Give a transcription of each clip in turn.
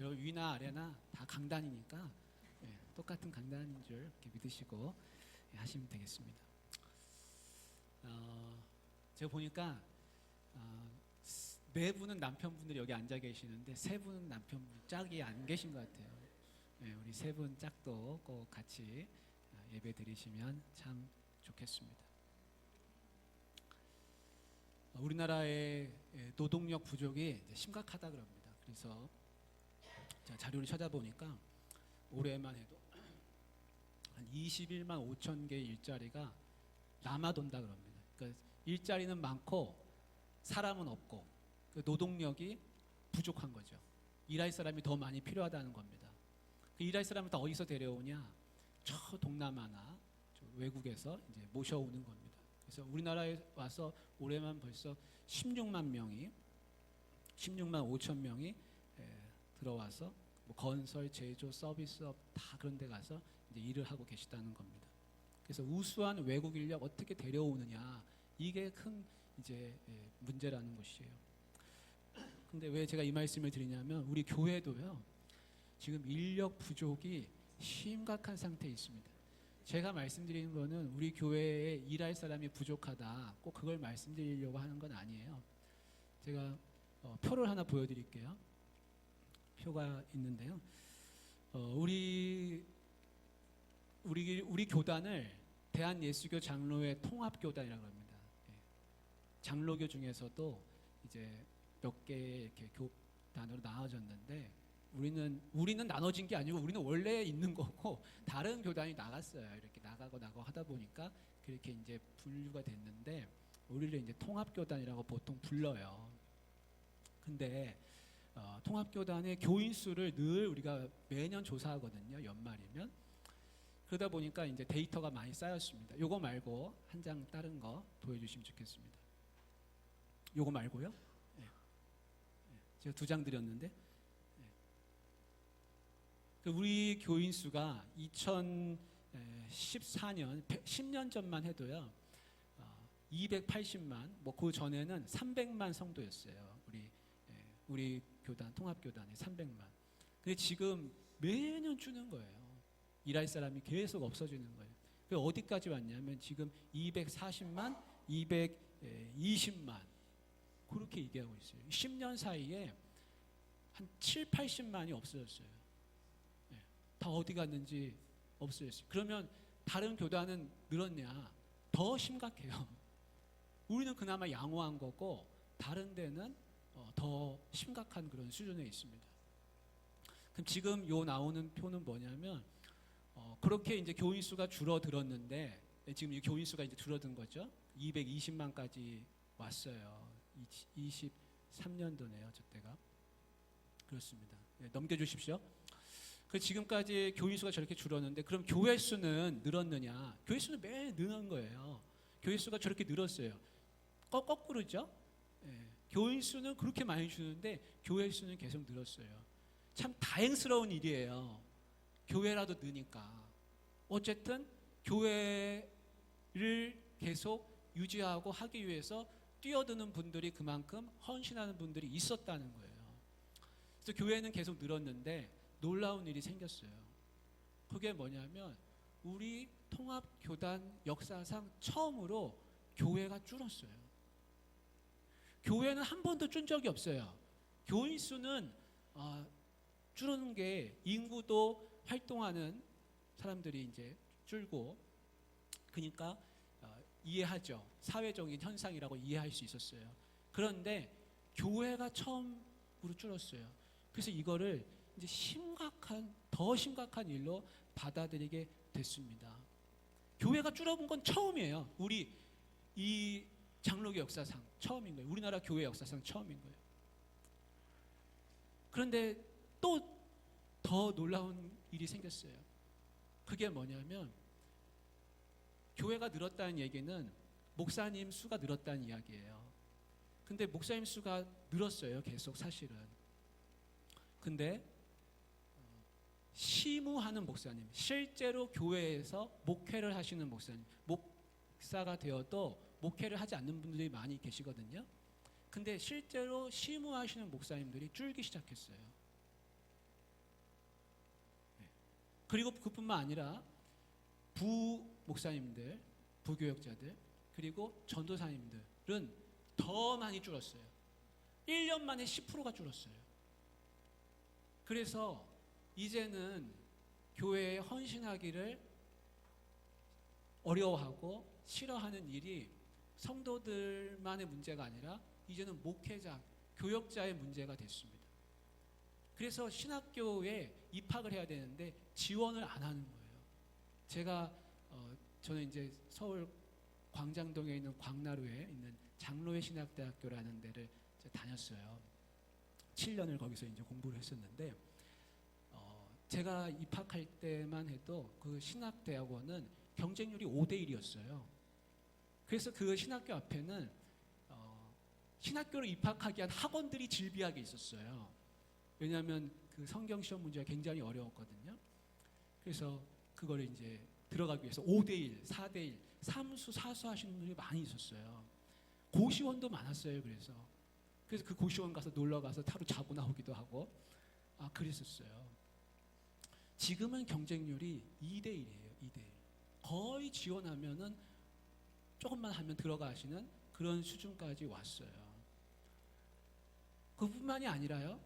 여러분 위나 아래나 다 강단이니까 예, 똑같은 강단인 줄 이렇게 믿으시고 예, 하시면 되겠습니다. 어, 제가 보니까 어, 스- 네 분은 남편분들이 여기 앉아 계시는데 세 분은 남편분 짝이 안 계신 것 같아요. 예, 우리 세 분 짝도 꼭 같이 어, 예배 드리시면 참 좋겠습니다. 어, 우리나라의 예, 노동력 부족이 심각하다 그럽니다. 그래서 자료를 찾아보니까 올해만 해도 한 21만 5천 개의 일자리가 남아돈다 그럽니다. 그러니까 일자리는 많고 사람은 없고 그 노동력이 부족한 거죠. 일할 사람이 더 많이 필요하다는 겁니다. 그 일할 사람을 다 어디서 데려오냐? 저 동남아나 저 외국에서 이제 모셔오는 겁니다. 그래서 우리나라에 와서 올해만 벌써 16만 명이 16만 5천 명이 에, 들어와서 뭐 건설, 제조, 서비스업 다 그런 데 가서 이제 일을 하고 계시다는 겁니다. 그래서 우수한 외국 인력 어떻게 데려오느냐 이게 큰 이제 예, 문제라는 것이에요. 근데 왜 제가 이 말씀을 드리냐면 우리 교회도요 지금 인력 부족이 심각한 상태에 있습니다. 제가 말씀드리는 거는 우리 교회에 일할 사람이 부족하다 꼭 그걸 말씀드리려고 하는 건 아니에요. 제가 어, 표를 하나 보여드릴게요. 표가 있는데요. 어, 우리 우리 우리 교단을 대한 예수교 장로회 통합 교단이라고 합니다. 예. 장로교 중에서도 이제 몇 개의 이렇게 교단으로 나눠졌는데 우리는 우리는 나눠진 게 아니고 우리는 원래 있는 거고 다른 교단이 나갔어요. 이렇게 나가고 나가고 하다 보니까 그렇게 이제 분류가 됐는데 우리를 이제 통합 교단이라고 보통 불러요. 근데 어, 통합교단의 교인 수를 늘 우리가 매년 조사하거든요. 연말이면. 그러다 보니까 이제 데이터가 많이 쌓였습니다. 요거 말고 한 장 다른 거 보여주시면 좋겠습니다. 요거 말고요. 예. 예. 제가 두 장 드렸는데 예. 그 우리 교인 수가 2014년 10년 전만 해도요. 어, 280만 뭐 그 전에는 300만 성도였어요. 우리 예, 우리 교단 통합교단에 300만. 근데 지금 매년 주는 거예요. 일할 사람이 계속 없어지는 거예요. 그 어디까지 왔냐면 지금 240만, 220만 그렇게 얘기하고 있어요. 10년 사이에 한 7, 80만이 없어졌어요. 예, 다 어디 갔는지 없어졌어요. 그러면 다른 교단은 늘었냐? 더 심각해요. 우리는 그나마 양호한 거고 다른 데는 어, 더 심각한 그런 수준에 있습니다. 그럼 지금 요 나오는 표는 뭐냐면 어, 그렇게 이제 교인 수가 줄어들었는데 네, 지금 이 교인 수가 이제 줄어든 거죠. 220만까지 왔어요. 23년도네요, 저 때가. 그렇습니다. 네, 넘겨주십시오. 그 지금까지 교인 수가 저렇게 줄었는데 그럼 교회 수는 늘었느냐? 교회 수는 매일 느는 거예요. 교회 수가 저렇게 늘었어요. 거, 거꾸로죠. 예, 교인 수는 그렇게 많이 주는데 교회 수는 계속 늘었어요. 참 다행스러운 일이에요. 교회라도 느니까. 어쨌든 교회를 계속 유지하고 하기 위해서 뛰어드는 분들이 그만큼 헌신하는 분들이 있었다는 거예요. 그래서 교회는 계속 늘었는데 놀라운 일이 생겼어요. 그게 뭐냐면 우리 통합 교단 역사상 처음으로 교회가 줄었어요. 교회는 한 번도 준 적이 없어요. 교인 수는 어, 줄는 게 인구도 활동하는 사람들이 이제 줄고 그러니까 어, 이해하죠. 사회적인 현상이라고 이해할 수 있었어요. 그런데 교회가 처음으로 줄었어요. 그래서 이거를 이제 심각한 더 심각한 일로 받아들이게 됐습니다. 교회가 줄어본 건 처음이에요. 우리 이 장로교 역사상 처음인 거예요. 우리나라 교회 역사상 처음인 거예요. 그런데 또 더 놀라운 일이 생겼어요. 그게 뭐냐면 교회가 늘었다는 얘기는 목사님 수가 늘었다는 이야기예요. 근데 목사님 수가 늘었어요. 계속 사실은. 근데 어, 시무하는 목사님, 실제로 교회에서 목회를 하시는 목사님, 목 사가 되어도 목회를 하지 않는 분들이 많이 계시거든요. 근데 실제로 시무하시는 목사님들이 줄기 시작했어요. 그리고 그뿐만 아니라 부 목사님들, 부교역자들, 그리고 전도사님들은 더 많이 줄었어요. 1년 만에 10%가 줄었어요. 그래서 이제는 교회에 헌신하기를 어려워하고 싫어하는 일이 성도들만의 문제가 아니라 이제는 목회자, 교역자의 문제가 됐습니다. 그래서 신학교에 입학을 해야 되는데 지원을 안 하는 거예요. 제가 어, 저는 이제 서울 광장동에 있는 광나루에 있는 장로회 신학대학교라는 데를 다녔어요. 7년을 거기서 이제 공부를 했었는데 어, 제가 입학할 때만 해도 그 신학대학원은 경쟁률이 5대 1이었어요. 그래서 그 신학교 앞에는 어, 신학교로 입학하기 위한 학원들이 질비하게 있었어요. 왜냐하면 그 성경 시험 문제가 굉장히 어려웠거든요. 그래서 그걸 이제 들어가기 위해서 5대 1, 4대 1, 삼수, 사수 하시는 분들이 많이 있었어요. 고시원도 많았어요. 그래서 그래서 그 고시원 가서 놀러 가서 하루 자고 나오기도 하고 아 그랬었어요. 지금은 경쟁률이 2대 1이에요. 2대 1. 거의 지원하면은 조금만 하면 들어가시는 그런 수준까지 왔어요. 그뿐만이 아니라요.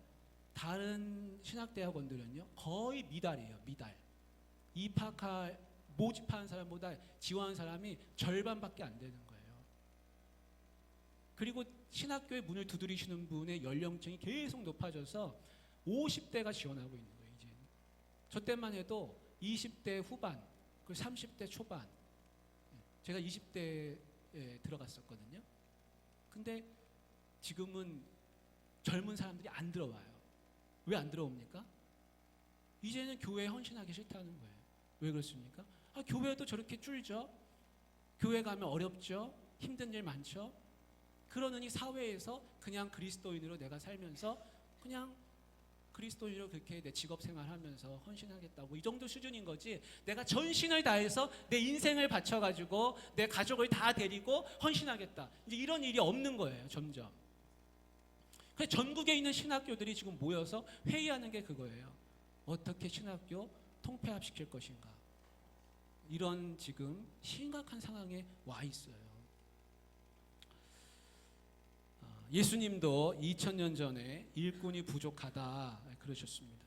다른 신학대학원들은요. 거의 미달이에요. 미달. 입학할 모집하는 사람보다 지원하는 사람이 절반밖에 안 되는 거예요. 그리고 신학교의 문을 두드리시는 분의 연령층이 계속 높아져서 50대가 지원하고 있는 거예요. 이제 저 때만 해도 20대 후반, 그리고 30대 초반. 제가 20대에 들어갔었거든요. 근데 지금은 젊은 사람들이 안 들어와요. 왜 안 들어옵니까? 이제는 교회에 헌신하기 싫다는 거예요. 왜 그렇습니까? 아, 교회도 저렇게 줄죠. 교회 가면 어렵죠. 힘든 일 많죠. 그러느니 사회에서 그냥 그리스도인으로 내가 살면서 그냥 그리스도인으로 그렇게 내 직업 생활하면서 헌신하겠다고 이 정도 수준인 거지. 내가 전신을 다해서 내 인생을 바쳐가지고 내 가족을 다 데리고 헌신하겠다. 이제 이런 일이 없는 거예요. 점점. 그래서 전국에 있는 신학교들이 지금 모여서 회의하는 게 그거예요. 어떻게 신학교 통폐합시킬 것인가. 이런 지금 심각한 상황에 와 있어요. 아, 예수님도 2000년 전에 일꾼이 부족하다 그러셨습니다.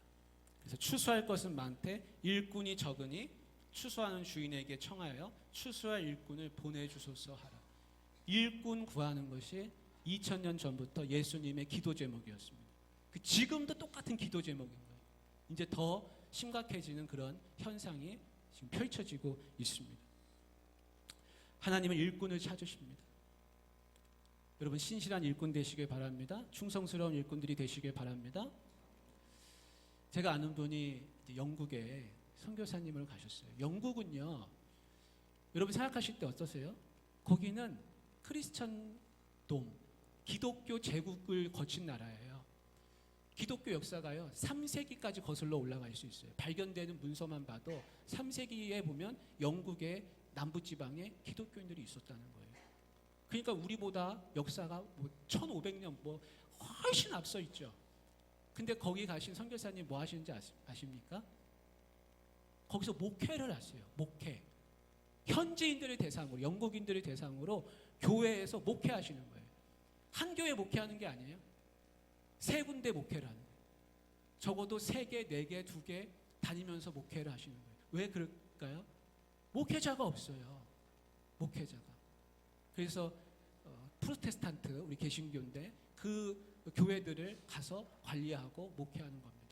그래서 추수할 것은 많되 일꾼이 적으니 추수하는 주인에게 청하여 추수할 일꾼을 보내주소서 하라. 일꾼 구하는 것이 2000년 전부터 예수님의 기도 제목이었습니다. 그 지금도 똑같은 기도 제목인 거예요. 이제 더 심각해지는 그런 현상이 지금 펼쳐지고 있습니다. 하나님은 일꾼을 찾으십니다. 여러분 신실한 일꾼 되시길 바랍니다. 충성스러운 일꾼들이 되시길 바랍니다. 제가 아는 분이 영국에 선교사님을 가셨어요. 영국은요. 여러분 생각하실 때 어떠세요? 거기는 크리스천 돔, 기독교 제국을 거친 나라예요. 기독교 역사가요. 3세기까지 거슬러 올라갈 수 있어요. 발견되는 문서만 봐도 3세기에 보면 영국의 남부 지방에 기독교인들이 있었다는 거예요. 그러니까 우리보다 역사가 뭐 1500년 뭐 훨씬 앞서 있죠. 근데 거기 가신 선교사님 뭐 하시는지 아십니까? 거기서 목회를 하세요. 목회. 현지인들을 대상으로 영국인들을 대상으로 교회에서 목회하시는 거예요. 한 교회 목회하는 게 아니에요. 세 군데 목회를 하는 거예요. 적어도 세 개, 네 개, 두 개 다니면서 목회를 하시는 거예요. 왜 그럴까요? 목회자가 없어요. 목회자가. 그래서 어, 프로테스탄트 우리 개신교인데 그 교회들을 가서 관리하고 목회하는 겁니다.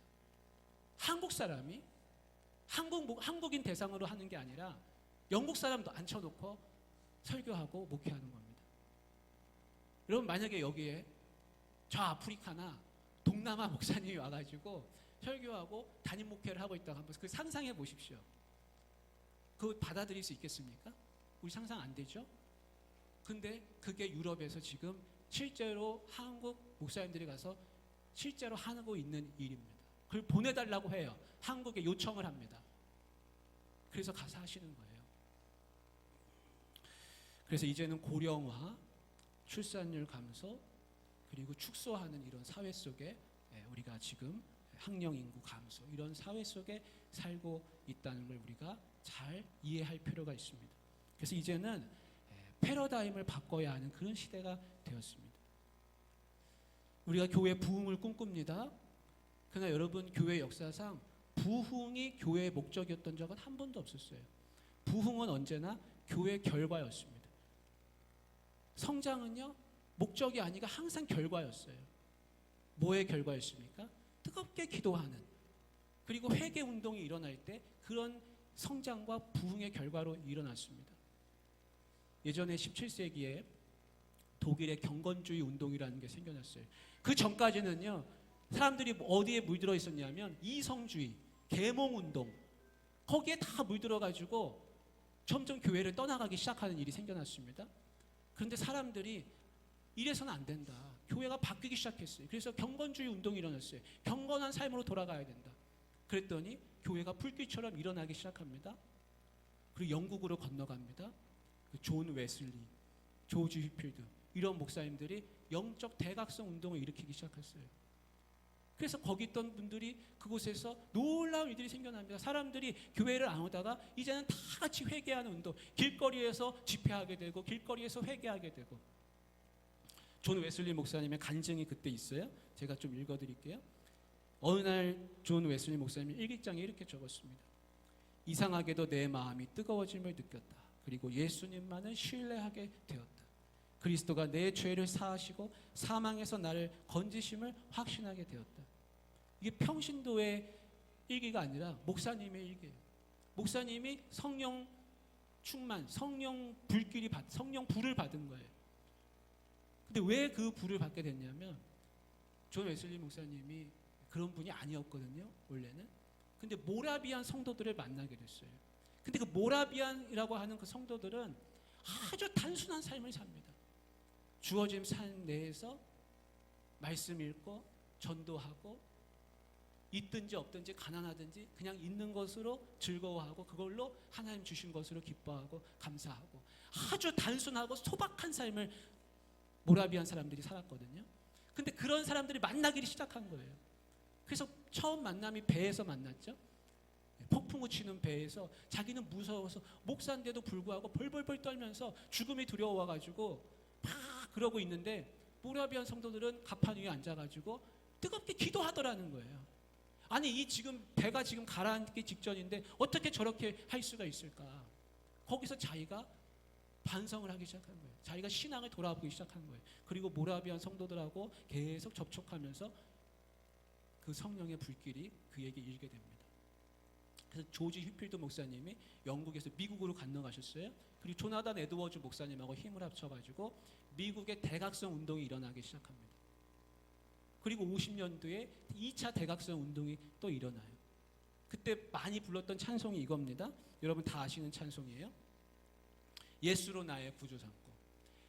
한국 사람이 한국 목- 한국인 대상으로 하는 게 아니라 영국 사람도 앉혀놓고 설교하고 목회하는 겁니다. 여러분 만약에 여기에 저 아프리카나 동남아 목사님이 와가지고 설교하고 담임 목회를 하고 있다고 한번 그 상상해 보십시오. 그 받아들일 수 있겠습니까? 우리 상상 안 되죠? 근데 그게 유럽에서 지금 실제로 한국 목사님들이 가서 실제로 하고 있는 일입니다. 그걸 보내달라고 해요. 한국에 요청을 합니다. 그래서 가서 하시는 거예요. 그래서 이제는 고령화, 출산율 감소, 그리고 축소하는 이런 사회 속에 예, 우리가 지금 학령 인구 감소 이런 사회 속에 살고 있다는 걸 우리가 잘 이해할 필요가 있습니다. 그래서 이제는 에, 패러다임을 바꿔야 하는 그런 시대가 되었습니다. 우리가 교회 부흥을 꿈꿉니다. 그러나 여러분 교회 역사상 부흥이 교회의 목적이었던 적은 한 번도 없었어요. 부흥은 언제나 교회 결과였습니다. 성장은요 목적이 아니라 항상 결과였어요. 뭐의 결과였습니까? 뜨겁게 기도하는 그리고 회개 운동이 일어날 때 그런 성장과 부흥의 결과로 일어났습니다. 예전에 17세기에 독일의 경건주의 운동이라는 게 생겨났어요. 그 전까지는요 사람들이 어디에 물들어 있었냐면 이성주의, 계몽 운동 거기에 다 물들어 가지고 점점 교회를 떠나가기 시작하는 일이 생겨났습니다. 그런데 사람들이 이래서는 안 된다. 교회가 바뀌기 시작했어요. 그래서 경건주의 운동이 일어났어요. 경건한 삶으로 돌아가야 된다. 그랬더니 교회가 불길처럼 일어나기 시작합니다. 그리고 영국으로 건너갑니다. 그존 웨슬리, 조지 휘필드 이런 목사님들이 영적 대각성 운동을 일으키기 시작했어요. 그래서 거기 있던 분들이 그곳에서 놀라운 일들이 생겨납니다. 사람들이 교회를 안 오다가 이제는 다 같이 회개하는 운동, 길거리에서 집회하게 되고 길거리에서 회개하게 되고 존 웨슬리 목사님의 간증이 그때 있어요. 제가 좀 읽어드릴게요. 어느 날 존 웨슬리 목사님이 일기장에 이렇게 적었습니다. 이상하게도 내 마음이 뜨거워짐을 느꼈다. 그리고 예수님만을 신뢰하게 되었다. 그리스도가 내 죄를 사하시고 사망에서 나를 건지심을 확신하게 되었다. 이게 평신도의 일기가 아니라 목사님의 일기예요. 목사님이 성령 충만, 성령 불길이 받, 성령 불을 받은 거예요. 근데 왜 그 불을 받게 됐냐면 존 웨슬리 목사님이 그런 분이 아니었거든요. 원래는. 근데 모라비안 성도들을 만나게 됐어요. 근데 그 모라비안이라고 하는 그 성도들은 아주 단순한 삶을 삽니다. 주어진 삶 내에서 말씀 읽고 전도하고 있든지 없든지 가난하든지 그냥 있는 것으로 즐거워하고 그걸로 하나님 주신 것으로 기뻐하고 감사하고 아주 단순하고 소박한 삶을 모라비안 사람들이 살았거든요. 근데 그런 사람들이 만나기를 시작한 거예요. 그래서 처음 만남이 배에서 만났죠. 폭풍우 치는 배에서 자기는 무서워서 목사인데도 불구하고 벌벌벌 떨면서 죽음이 두려워가지고 막 그러고 있는데 모라비안 성도들은 가판 위에 앉아가지고 뜨겁게 기도하더라는 거예요. 아니 이 지금 배가 지금 가라앉기 직전인데 어떻게 저렇게 할 수가 있을까? 거기서 자기가 반성을 하기 시작한 거예요. 자기가 신앙을 돌아보기 시작한 거예요. 그리고 모라비안 성도들하고 계속 접촉하면서 그 성령의 불길이 그에게 일게 됩니다. 그래서 조지 휘필드 목사님이 영국에서 미국으로 건너가셨어요. 그리고 조나단 에드워즈 목사님하고 힘을 합쳐가지고 미국의 대각성 운동이 일어나기 시작합니다. 그리고 50년도에 2차 대각성 운동이 또 일어나요. 그때 많이 불렀던 찬송이 이겁니다. 여러분 다 아시는 찬송이에요. 예수로 나의 삼고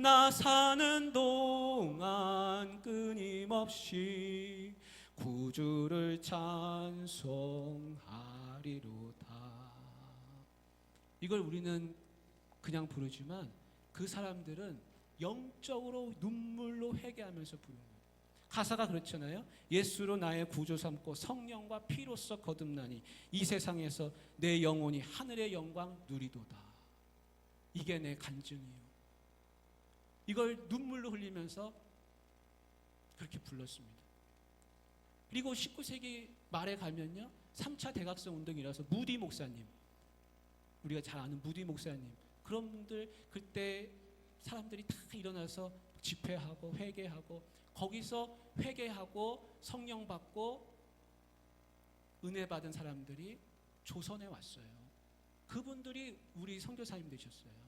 나 사는 동안 끊임없이 구주를 찬송하리로다 이걸 우리는 그냥 부르지만 그 사람들은 영적으로 눈물로 회개하면서 부르는 거예요. 가사가 그렇잖아요. 예수로 나의 구주 삼고 성령과 피로써 거듭나니 이 세상에서 내 영혼이 하늘의 영광 누리도다. 이게 내 간증이요. 이걸 눈물로 흘리면서 그렇게 불렀습니다. 그리고 19세기 말에 가면요. 3차 대각성 운동이라서 무디 목사님 우리가 잘 아는 무디 목사님 그런 분들 그때 사람들이 다 일어나서 집회하고 회개하고 거기서 회개하고 성령 받고 은혜 받은 사람들이 조선에 왔어요. 그분들이 우리 선교사님 되셨어요.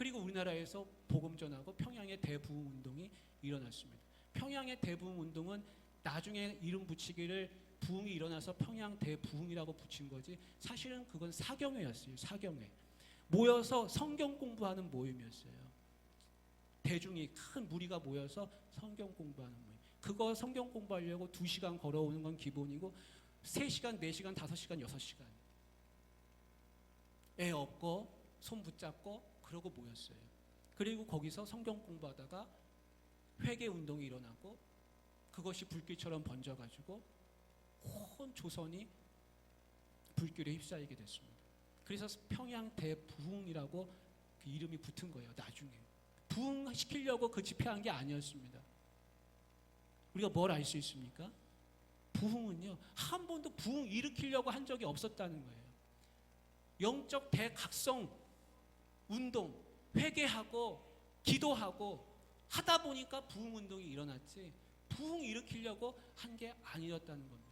그리고 우리나라에서 복음 전하고 평양의 대부흥 운동이 일어났습니다. 평양의 대부흥 운동은 나중에 이름 붙이기를 부흥이 일어나서 평양 대부흥이라고 붙인 거지 사실은 그건 사경회였어요. 사경회. 모여서 성경 공부하는 모임이었어요. 대중이 큰 무리가 모여서 성경 공부하는 모임. 그거 성경 공부하려고 두시간 걸어오는 건 기본이고 세시간네시간 다섯 시간 여섯 시간 애 업고 손 붙잡고 그러고 모였어요. 그리고 거기서 성경 공부하다가 회개 운동이 일어나고 그것이 불길처럼 번져가지고 온 조선이 불길에 휩싸이게 됐습니다. 그래서 평양 대부흥이라고 그 이름이 붙은 거예요. 나중에 부흥시키려고 그 집회한 게 아니었습니다. 우리가 뭘 알 수 있습니까? 부흥은요 한 번도 부흥 일으키려고 한 적이 없었다는 거예요. 영적 대각성 운동 회개하고 기도하고 하다 보니까 부흥 운동이 일어났지 부흥 일으키려고 한 게 아니었다는 겁니다.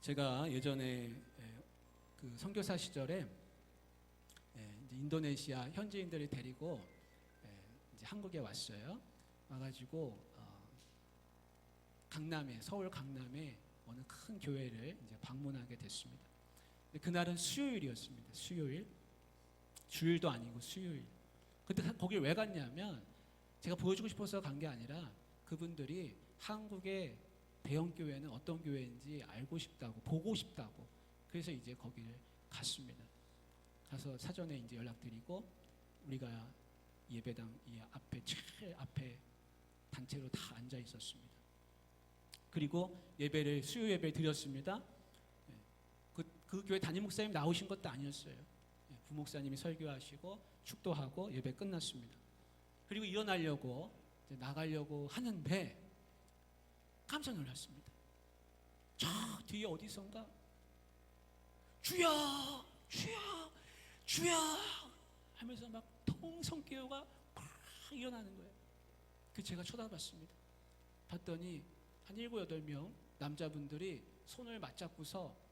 제가 예전에 예, 그 선교사 시절에 인도네시아 현지인들을 데리고 한국에 왔어요. 와가지고 어, 강남에 서울 강남에 어느 큰 교회를 방문하게 됐습니다. 그날은 수요일이었습니다. 수요일 주일도 아니고 수요일. 근데 거길 왜 갔냐면 제가 보여주고 싶어서 간 게 아니라 그분들이 한국의 대형 교회는 어떤 교회인지 알고 싶다고 보고 싶다고 그래서 이제 거기를 갔습니다. 가서 사전에 이제 연락드리고 우리가 예배당 이 앞에 제일 앞에 단체로 다 앉아 있었습니다. 그리고 예배를 수요 예배를 드렸습니다. 예, 그, 그 교회 담임 목사님 나오신 것도 아니었어요. 예, 부목사님이 설교하시고 축도하고 예배 끝났습니다. 그리고 일어나려고 나가려고 하는데 깜짝 놀랐습니다. 저 뒤에 어디선가 주여 주여 주여 하면서 막 통성 기호가 막 일어나는 거예요. 그 제가 쳐다봤습니다. 봤더니 한 일곱 여덟 명 남자분들이 손을 맞잡고서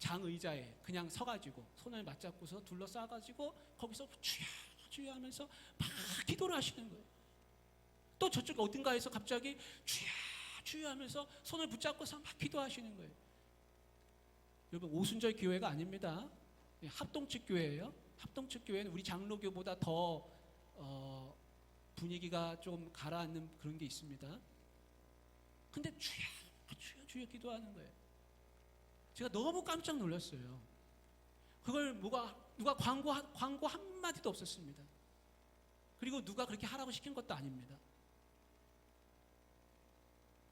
장 의자에 그냥 서가지고 손을 맞잡고서 둘러싸가지고 거기서 주여 주여 하면서 막 기도를 하시는 거예요. 또 저쪽 어딘가에서 갑자기 주여 주여 하면서 손을 붙잡고서 막 기도하시는 거예요. 여러분 오순절 교회가 아닙니다. 예, 합동측 교회예요. 합동측 교회는 우리 장로교보다 더 어, 분위기가 좀 가라앉는 그런 게 있습니다. 근데 주여 주여 주여 기도하는 거예요. 제가 너무 깜짝 놀랐어요. 그걸 누가 누가 광고 한- 광고 한 마디도 없었습니다. 그리고 누가 그렇게 하라고 시킨 것도 아닙니다.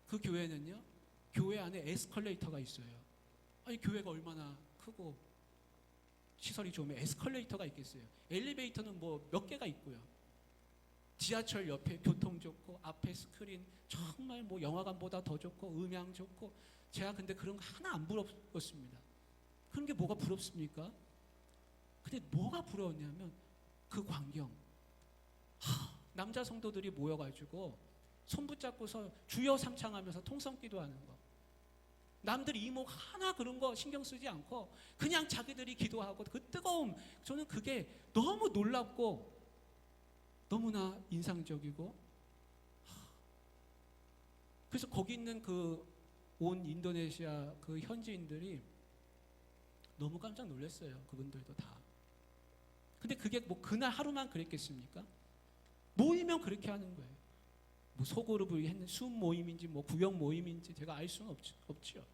그 교회는요, 교회 안에 에스컬레이터가 있어요. 아니 교회가 얼마나 크고 시설이 좋으면 에스컬레이터가 있겠어요. 엘리베이터는 뭐 몇 개가 있고요. 지하철 옆에 교통 좋고 앞에 스크린 정말 뭐 영화관보다 더 좋고 음향 좋고 제가 근데 그런 거 하나 안 부럽었습니다. 그런 게 뭐가 부럽습니까? 근데 뭐가 부러웠냐면 그 광경. 하, 남자 성도들이 모여가지고 손 붙잡고서 주여 삼창하면서 통성기도 하는 거. 남들이 이목 하나 그런 거 신경 쓰지 않고 그냥 자기들이 기도하고 그 뜨거움 저는 그게 너무 놀랍고 너무나 인상적이고 하, 그래서 거기 있는 그 온 인도네시아 그 현지인들이 너무 깜짝 놀랐어요. 그분들도 다. 근데 그게 뭐 그날 하루만 그랬겠습니까? 모이면 그렇게 하는 거예요. 뭐 소그룹을 했는 숨 모임인지 뭐 구역 모임인지 제가 알 수는 없, 없죠.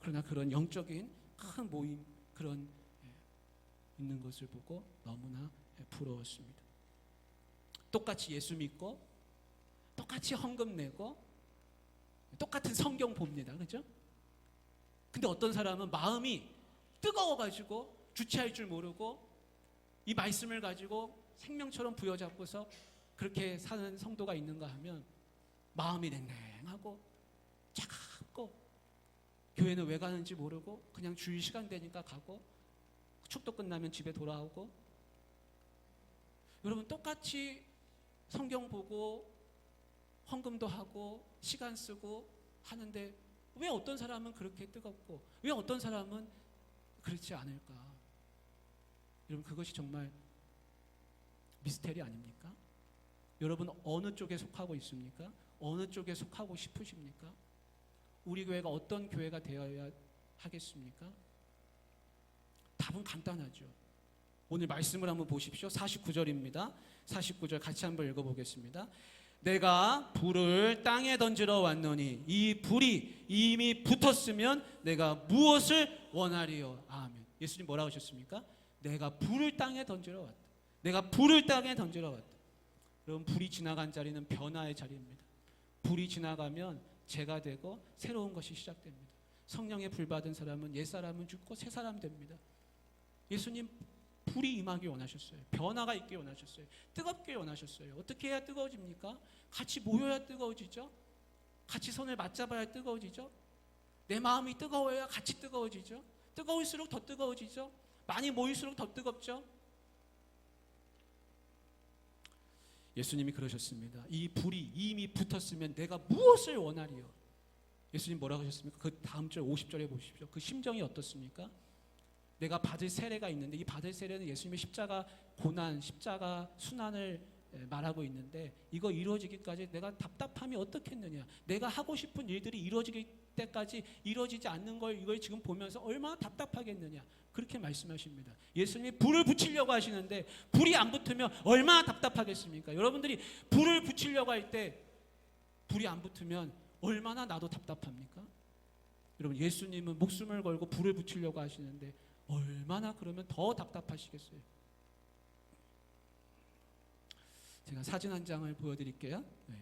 그러나 그런 영적인 큰 모임 그런 예, 있는 것을 보고 너무나 예, 부러웠습니다. 똑같이 예수 믿고 똑같이 헌금 내고 똑같은 성경 봅니다. 그죠? 근데 어떤 사람은 마음이 뜨거워가지고 주체할 줄 모르고 이 말씀을 가지고 생명처럼 부여잡고서 그렇게 사는 성도가 있는가 하면 마음이 냉랭하고 차갑고 교회는 왜 가는지 모르고 그냥 주일 시간 되니까 가고 축도 끝나면 집에 돌아오고 여러분 똑같이 성경 보고 헌금도 하고 시간 쓰고 하는데 왜 어떤 사람은 그렇게 뜨겁고 왜 어떤 사람은 그렇지 않을까? 여러분 그것이 정말 미스테리 아닙니까? 여러분 어느 쪽에 속하고 있습니까? 어느 쪽에 속하고 싶으십니까? 우리 교회가 어떤 교회가 되어야 하겠습니까? 답은 간단하죠. 오늘 말씀을 한번 보십시오. 49절입니다. 49절 같이 한번 읽어보겠습니다. 내가 불을 땅에 던지러 왔노니 이 불이 이미 붙었으면 내가 무엇을 원하리요? 아멘. 예수님 뭐라고 하셨습니까? 내가 불을 땅에 던지러 왔다. 내가 불을 땅에 던지러 왔다. 여러분 불이 지나간 자리는 변화의 자리입니다. 불이 지나가면 죄가 되고 새로운 것이 시작됩니다. 성령의 불 받은 사람은 옛 사람은 죽고 새 사람 됩니다. 예수님 불이 임하기 원하셨어요. 변화가 있기 원하셨어요. 뜨겁게 원하셨어요. 어떻게 해야 뜨거워집니까? 같이 모여야 뜨거워지죠. 같이 손을 맞잡아야 뜨거워지죠. 내 마음이 뜨거워야 같이 뜨거워지죠. 뜨거울수록 더 뜨거워지죠. 많이 모일수록 더 뜨겁죠. 예수님이 그러셨습니다. 이 불이 이미 붙었으면 내가 무엇을 원하리요? 예수님 뭐라고 하셨습니까? 그 다음 절 50절에 보십시오. 그 심정이 어떻습니까? 내가 받을 세례가 있는데 이 받을 세례는 예수님의 십자가 고난, 십자가 순환을 에, 말하고 있는데 이거 이루어지기까지 내가 답답함이 어떻겠느냐? 내가 하고 싶은 일들이 이루어지기 때까지 이루어지지 않는 걸 이걸 지금 보면서 얼마나 답답하겠느냐? 그렇게 말씀하십니다. 예수님이 불을 붙이려고 하시는데 불이 안 붙으면 얼마나 답답하겠습니까? 여러분들이 불을 붙이려고 할 때 불이 안 붙으면 얼마나 나도 답답합니까? 여러분 예수님은 목숨을 걸고 불을 붙이려고 하시는데 얼마나 그러면 더 답답하시겠어요. 제가 사진 한 장을 보여드릴게요. 네,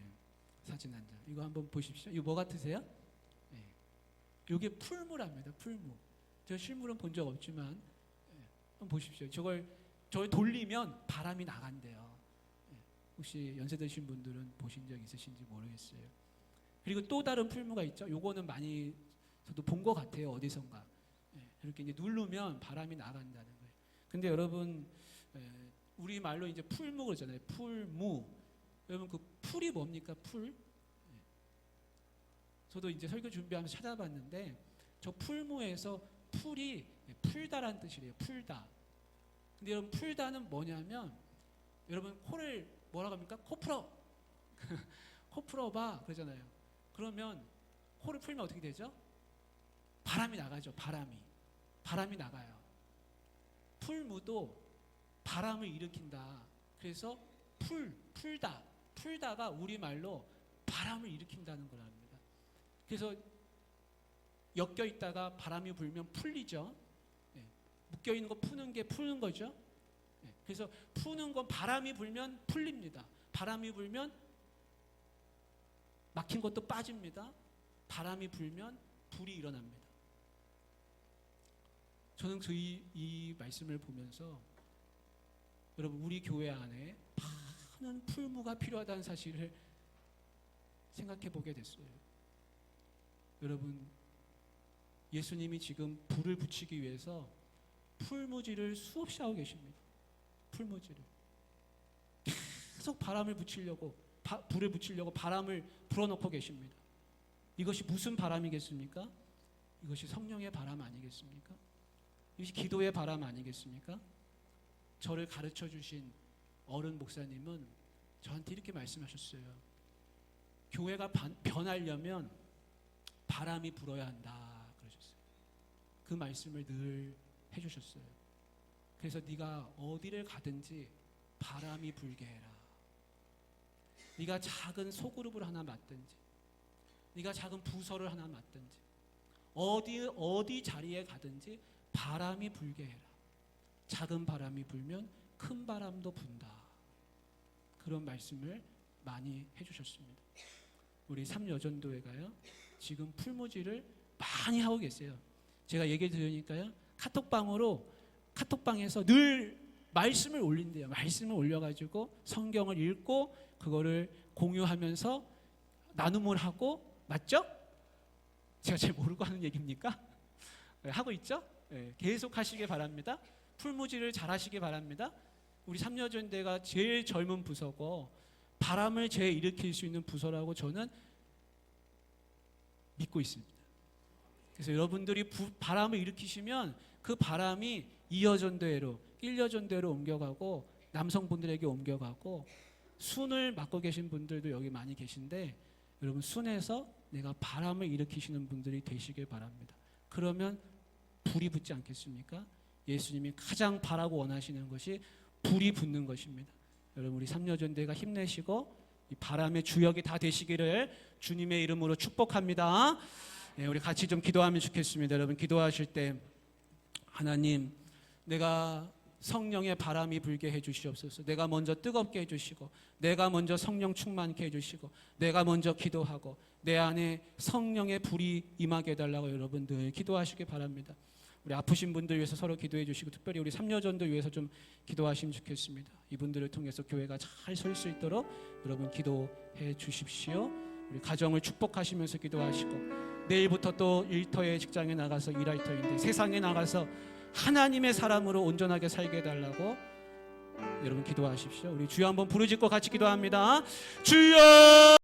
사진 한 장. 이거 한번 보십시오. 이거 뭐 같으세요? 네. 이게 풀무랍니다. 풀무. 저 실물은 본 적 없지만 네, 한번 보십시오. 저걸 저걸 돌리면 바람이 나간대요. 네, 혹시 연세 드신 분들은 보신 적 있으신지 모르겠어요. 그리고 또 다른 풀무가 있죠. 요거는 많이 저도 본 것 같아요. 어디선가. 예, 이렇게 이제 누르면 바람이 나간다는 거예요. 근데 여러분 예, 우리 말로 이제 풀무 그러잖아요. 풀무. 여러분 그 풀이 뭡니까? 풀? 예. 저도 이제 설교 준비하면서 찾아봤는데 저 풀무에서 풀이 예, 풀다라는 뜻이래요. 풀다. 근데 여러분 풀다는 뭐냐면 여러분 코를 뭐라고 합니까? 코 풀어. 코 풀어봐 그러잖아요. 그러면 코를 풀면 어떻게 되죠? 바람이 나가죠. 바람이. 바람이 나가요. 풀무도 바람을 일으킨다. 그래서 풀, 풀다. 풀다가 우리말로 바람을 일으킨다는 거랍니다. 그래서 엮여 있다가 바람이 불면 풀리죠. 예. 묶여 있는 거 푸는 게 푸는 거죠. 예. 그래서 푸는 건 바람이 불면 풀립니다. 바람이 불면 막힌 것도 빠집니다. 바람이 불면 불이 일어납니다. 저는 그 이, 이 말씀을 보면서 여러분 우리 교회 안에 많은 풀무가 필요하다는 사실을 생각해 보게 됐어요. 여러분 예수님이 지금 불을 붙이기 위해서 풀무지를 수없이 하고 계십니다. 풀무지를 계속 바람을 붙이려고 바, 불을 붙이려고 바람을 불어넣고 계십니다. 이것이 무슨 바람이겠습니까? 이것이 성령의 바람 아니겠습니까? 이것이 기도의 바람 아니겠습니까? 저를 가르쳐 주신 어른 목사님은 저한테 이렇게 말씀하셨어요. 교회가 반- 변하려면 바람이 불어야 한다 그러셨어요. 그 말씀을 늘 해주셨어요. 그래서 네가 어디를 가든지 바람이 불게 해라. 네가 작은 소그룹을 하나 맡든지, 네가 작은 부서를 하나 맡든지, 어디 어디 자리에 가든지 바람이 불게 해라. 작은 바람이 불면 큰 바람도 분다. 그런 말씀을 많이 해주셨습니다. 우리 삼여전도회가요. 지금 풀무지를 많이 하고 계세요. 제가 얘기 들으니까요. 카톡방으로 카톡방에서 늘 말씀을 올린대요. 말씀을 올려가지고 성경을 읽고 그거를 공유하면서 나눔을 하고 맞죠? 제가 잘 모르고 하는 얘기입니까? 네, 하고 있죠? 네, 계속 하시길 바랍니다. 풀무지를 잘 하시기 바랍니다. 우리 삼여전대가 제일 젊은 부서고 바람을 제일 일으킬 수 있는 부서라고 저는 믿고 있습니다. 그래서 여러분들이 부, 바람을 일으키시면 그 바람이 이여전대로, 일여전대로 옮겨가고 남성분들에게 옮겨가고 순을 맡고 계신 분들도 여기 많이 계신데 여러분 순에서 내가 바람을 일으키시는 분들이 되시길 바랍니다. 그러면 불이 붙지 않겠습니까? 예수님이 가장 바라고 원하시는 것이 불이 붙는 것입니다. 여러분 우리 삼여전대가 힘내시고 이 바람의 주역이 다 되시기를 주님의 이름으로 축복합니다. 예, 우리 같이 좀 기도하면 좋겠습니다. 여러분 기도하실 때 하나님 내가 성령의 바람이 불게 해 주시옵소서. 내가 먼저 뜨겁게 해 주시고 내가 먼저 성령 충만케 해 주시고 내가 먼저 기도하고 내 안에 성령의 불이 임하게 해 달라고 여러분들 기도하시기 바랍니다. 우리 아프신 분들 위해서 서로 기도해 주시고 특별히 우리 삼녀전도 위해서 좀 기도하시면 좋겠습니다. 이분들을 통해서 교회가 잘 설 수 있도록 여러분 기도해 주십시오. 우리 가정을 축복하시면서 기도하시고 내일부터 또 일터의 직장에 나가서 일할 터인데 세상에 나가서 하나님의 사람으로 온전하게 살게 해달라고 여러분 기도하십시오. 우리 주여 한번 부르짖고 같이 기도합니다. 주여